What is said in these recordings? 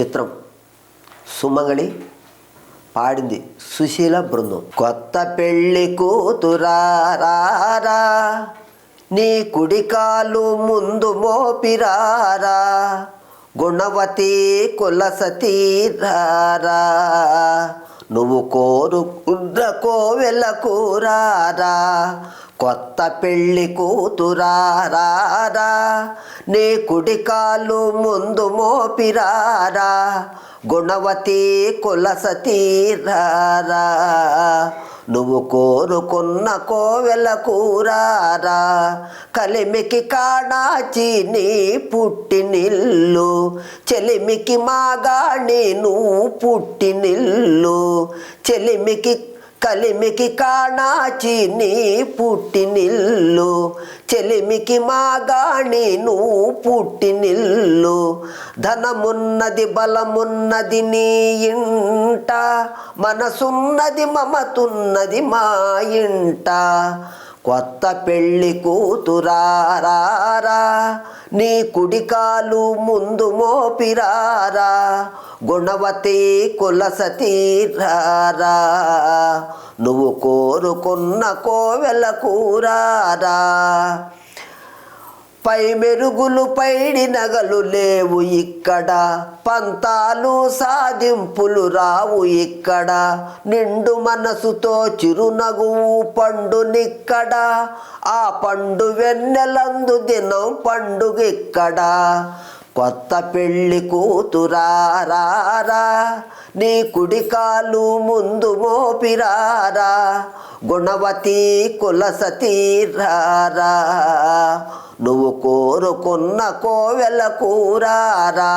చిత్రం. సుమంగళి పాడింది సుశీల బృందం. కొత్త పెళ్ళి కూతురారా నీ కుడికాలు ముందు మోపిరారా గుణవతి కులసతీరారా నువ్వు కోరుకున్న కోవెల కూరారా కొత్త పెళ్ళి కూతురారా నీ కుడికాలు ముందు మోపిరారా. గుణవతి కులసతీరారా నువ్వు కోరుకున్న కోవెల కూరారా కలిమికి కాణాచి నీ పుట్టినిల్లు చెలిమికి మాగాణి నువ్వు పుట్టినిల్లు చెలిమికి కలిమికి కాణాచి నీ పుట్టినిల్లు చెలిమికి మాగాణి నువ్వు పుట్టినిల్లు. ధనమున్నది బలమున్నది నీ ఇంట మనసున్నది మమతున్నది మా ఇంట. కొత్త పెళ్ళి కూతురారా నీ కుడికాలు ముందు మోపిరారా గుణవతి కులసతీరారా నువ్వు కోరుకున్న కోవెల కూరారా. పై మెరుగులు పైడి నగలు లేవు ఇక్కడ. పంతాలు సాధింపులు రావు ఇక్కడ. నిండు మనసుతో చిరునగువు పండునిక్కడ ఆ పండు వెన్నెలందు దినం పండుగ ఇక్కడ కొత్త పెళ్ళి కూతురారా నీ కుడికాలు ముందు మోపిరారా? గుణవతి కులసతీరారా? నువ్వు కోరుకున్న కోవెల కూరారా?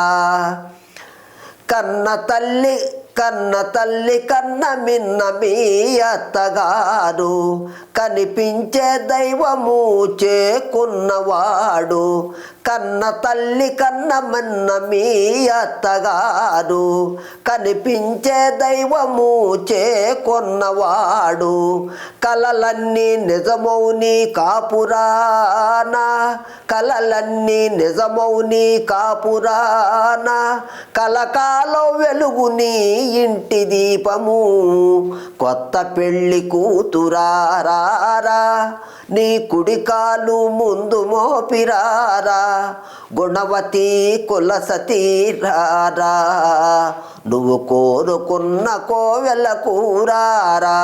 కన్న తల్లి కన్న తల్లి కన్న మిన్న మీ అత్తగారు కనిపించే దైవము చేకున్నవాడు. కన్న తల్లి కన్న మిన్న మీ అత్తగారు కనిపించే దైవము చేకున్నవాడు. కలలన్నీ నిజమౌని కాపురాన కలలన్నీ నిజమౌని కాపురాన. కలకాలం వెలుగుని ఇంటి దీపము. కొత్త పెళ్ళి కూతురారా నీ కుడికాలు ముందు మోపిరారా. గుణవతి కులసతీరారా నువ్వు కోరుకున్న కోవెల కూరారా.